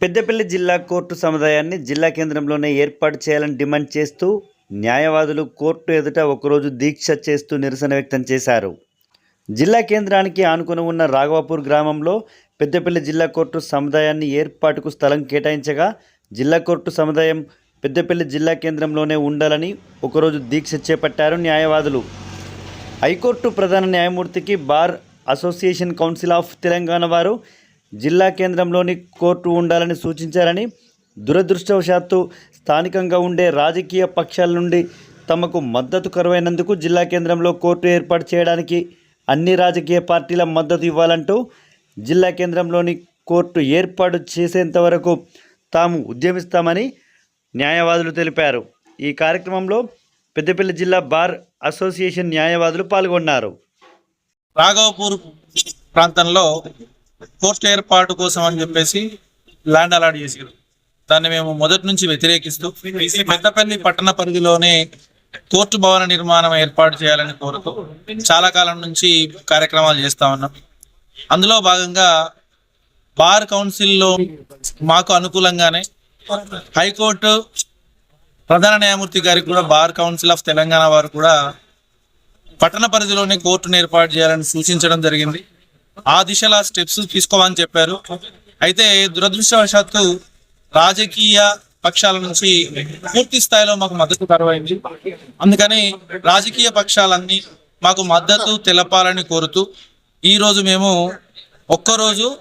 పెద్దపల్లి జిల్లా కోర్టు సముదాయాన్ని జిల్లా కేంద్రంలోనే ఏర్పాటు చేయాలని డిమాండ్ చేస్తూ న్యాయవాదులు కోర్టు ఎదుట ఒకరోజు దీక్ష చేస్తూ నిరసన వ్యక్తం చేశారు. జిల్లా కేంద్రానికి ఆనుకుని ఉన్న రాఘవాపూర్ గ్రామంలో పెద్దపల్లి జిల్లా కోర్టు సముదాయాన్ని ఏర్పాటుకు స్థలం కేటాయించగా జిల్లా కోర్టు సముదాయం పెద్దపల్లి జిల్లా కేంద్రంలోనే ఉండాలని ఒకరోజు దీక్ష చేపట్టారు న్యాయవాదులు. హైకోర్టు ప్రధాన న్యాయమూర్తికి bar association council of Telangana వారు జిల్లా కేంద్రంలోని కోర్టు ఉండాలని సూచించారని దురదృష్టవశాత్తు స్థానికంగా ఉండే రాజకీయ పక్షాల నుండి తమకు మద్దతు కరువైనందుకు జిల్లా కేంద్రంలో కోర్టు ఏర్పాటు చేయడానికి అన్ని రాజకీయ పార్టీల మద్దతు ఇవ్వాలంటూ జిల్లా కేంద్రంలోని కోర్టు ఏర్పాటు చేసేంత వరకు తాము ఉద్యమిస్తామని న్యాయవాదులు తెలిపారు. ఈ కార్యక్రమంలో పెద్దపల్లి జిల్లా బార్ అసోసియేషన్ న్యాయవాదులు పాల్గొన్నారు. రాఘవపూర్ ప్రాంతంలో కోర్టు ఏర్పాటు కోసం అని చెప్పేసి ల్యాండ్ అలాట్ చేసారు దాన్ని మేము మొదటి నుంచి వ్యతిరేకిస్తూ పెద్దపల్లి పట్టణ పరిధిలోనే కోర్టు భవన నిర్మాణం ఏర్పాటు చేయాలని కోరుతూ చాలా కాలం నుంచి కార్యక్రమాలు చేస్తా ఉన్నాం. అందులో భాగంగా బార్ కౌన్సిల్లో మాకు అనుకూలంగానే హైకోర్టు ప్రధాన న్యాయమూర్తి గారికి కూడా బార్ కౌన్సిల్ ఆఫ్ తెలంగాణ వారు కూడా పట్టణ పరిధిలోనే కోర్టును ఏర్పాటు చేయాలని సూచించడం జరిగింది. ఆ దిశలో స్టెప్స్ తీసుకోవాలని చెప్పారు. అయితే దురదృష్టవశాత్తు రాజకీయ పక్షాల నుంచి పూర్తి స్థాయిలో మాకు మద్దతు కరువైంది. అందుకని రాజకీయ పక్షాలన్నీ మాకు మద్దతు తెలపాలని కోరుతూ ఈ రోజు మేము ఒక్కరోజు